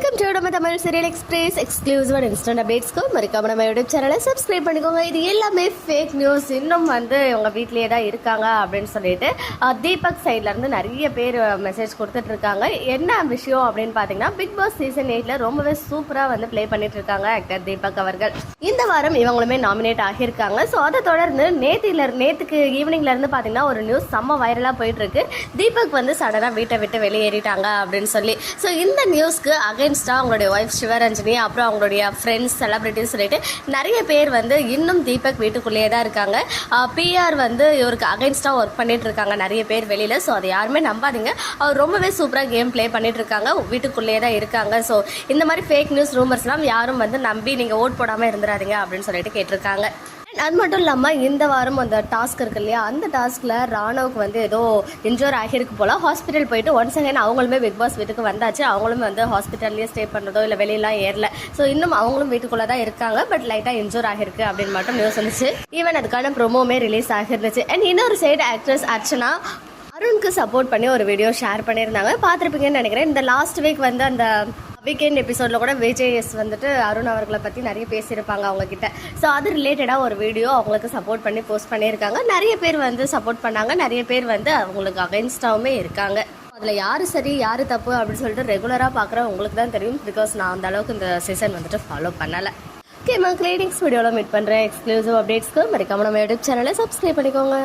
Welcome to நம்ம Tamil serial express exclusive and instant அப்டேட்ஸ்க்கு மறக்காம நம்ம யூடியூப் சேனலை சப்ஸ்கிரைப் பண்ணிக்கோங்க. இது எல்லாமே ஃபேக் நியூஸ் இன்னும் வந்து இவங்க வீட்லயே தான் இருக்காங்க அப்படின்னு சொல்லிட்டு தீபக் சைட்ல இருந்து நிறைய பேர் மெசேஜ் கொடுத்துட்டு இருக்காங்க. என்ன விஷயம் அப்படின்னு பார்த்தீங்கன்னா பிக் பாஸ் சீசன் எயிட்ல ரொம்பவே சூப்பராக வந்து ப்ளே பண்ணிட்டு இருக்காங்க ஆக்டர் தீபக் அவர்கள். இந்த வாரம் இவங்களுமே நாமினேட் ஆகியிருக்காங்க. ஸோ அதை தொடர்ந்து நேத்தில நேத்துக்கு ஈவினிங்ல இருந்து பார்த்தீங்கன்னா ஒரு நியூஸ் செம்ம வைரலாக போயிட்டு இருக்கு. தீபக் வந்து சடனாக வீட்டை விட்டு வெளியேறிட்டாங்க அப்படின்னு சொல்லி. ஸோ இந்த நியூஸ்க்கு அகைன்ஸ்டாக அவங்களுடைய ஒய்ஃப் சிவரஞ்சனி அப்புறம் அவங்களுடைய ஃப்ரெண்ட்ஸ் செலிபிரிட்டிஸ் சொல்லிட்டு நிறைய பேர் வந்து இன்னும் தீபக் வீட்டுக்குள்ளேயே தான் இருக்காங்க. பிஆர் வந்து இவருக்கு அகைன்ஸ்டாக ஒர்க் பண்ணிட்டு இருக்காங்க நிறைய பேர் வெளியில். ஸோ அதை யாருமே நம்பாதீங்க. அவர் ரொம்பவே சூப்பராக கேம் ப்ளே பண்ணிட்டு இருக்காங்க. வீட்டுக்குள்ளேயே தான் இருக்காங்க. ஸோ இந்த மாதிரி ஃபேக் நியூஸ் ரூமர்ஸ்லாம் யாரும் வந்து நம்பி நீங்கள் ஓட் போடாமல் இருந்துடாதீங்க அப்படின்னு சொல்லிட்டு கேட்டிருக்காங்க. அது மட்டும் இல்லாமல் இந்த வாரம் அந்த டாஸ்க் இருக்கு இல்லையா அந்த டாஸ்கில் ராணுவுக்கு வந்து ஏதோ இன்ஜூர் ஆகியிருக்கு போல். ஹாஸ்பிட்டல் போயிட்டு ஒன்ஸ் அகைன் அவங்களுமே பிக் பாஸ் வீட்டுக்கு வந்தாச்சு. அவங்களும் வந்து ஹாஸ்பிட்டல்லையே ஸ்டே பண்ணுறதோ இல்லை வெளியெல்லாம் ஏறல. ஸோ இன்னும் அவங்களும் வீட்டுக்குள்ளே தான் இருக்காங்க பட் லைட்டாக இன்ஜூர் ஆகியிருக்கு அப்படின்னு மட்டும் நியூஸ் வந்துச்சு. ஈவன் அதுக்கான ப்ரொமோவுமே ரிலீஸ் ஆகிருந்துச்சு அண்ட் இன்னொரு சைடு ஆக்ட்ரஸ் அர்ச்சனா அருணுக்கு சப்போர்ட் பண்ணி ஒரு வீடியோ ஷேர் பண்ணியிருந்தாங்க. பார்த்துருப்பீங்கன்னு நினைக்கிறேன். இந்த லாஸ்ட் வீக் வந்து அந்த வீக்கெண்ட் எபிசோடில் கூட விஜேஎஸ் வந்துட்டு அருண் அவர்களை பற்றி நிறைய பேசியிருப்பாங்க அவங்கக்கிட்ட ஸோ அது ரிலேட்டடாக ஒரு வீடியோ அவங்களுக்கு சப்போர்ட் பண்ணி போஸ்ட் பண்ணியிருக்காங்க. நிறைய பேர் வந்து சப்போர்ட் பண்ணாங்க. நிறைய பேர் வந்து அவங்களுக்கு அகைன்ஸ்டாவுமே இருக்காங்க. அதில் யார் சரி யார் தப்பு அப்படின்னு சொல்லிட்டு ரெகுலராக பார்க்குற உங்களுக்கு தான் தெரியும். பிகாஸ் நான் அந்த அளவுக்கு இந்த சீசன் வந்துட்டு ஃபாலோ பண்ணலை. ஓகே மக்கள் வீடியோவில் மீட் பண்ணுறேன் எக்ஸ்க்ளூசிவ் அப்டேட்ஸ்க்கு மறக்காம நம்ம யூடியூப் சேனலை சப்ஸ்கிரைப் பண்ணிக்கோங்க.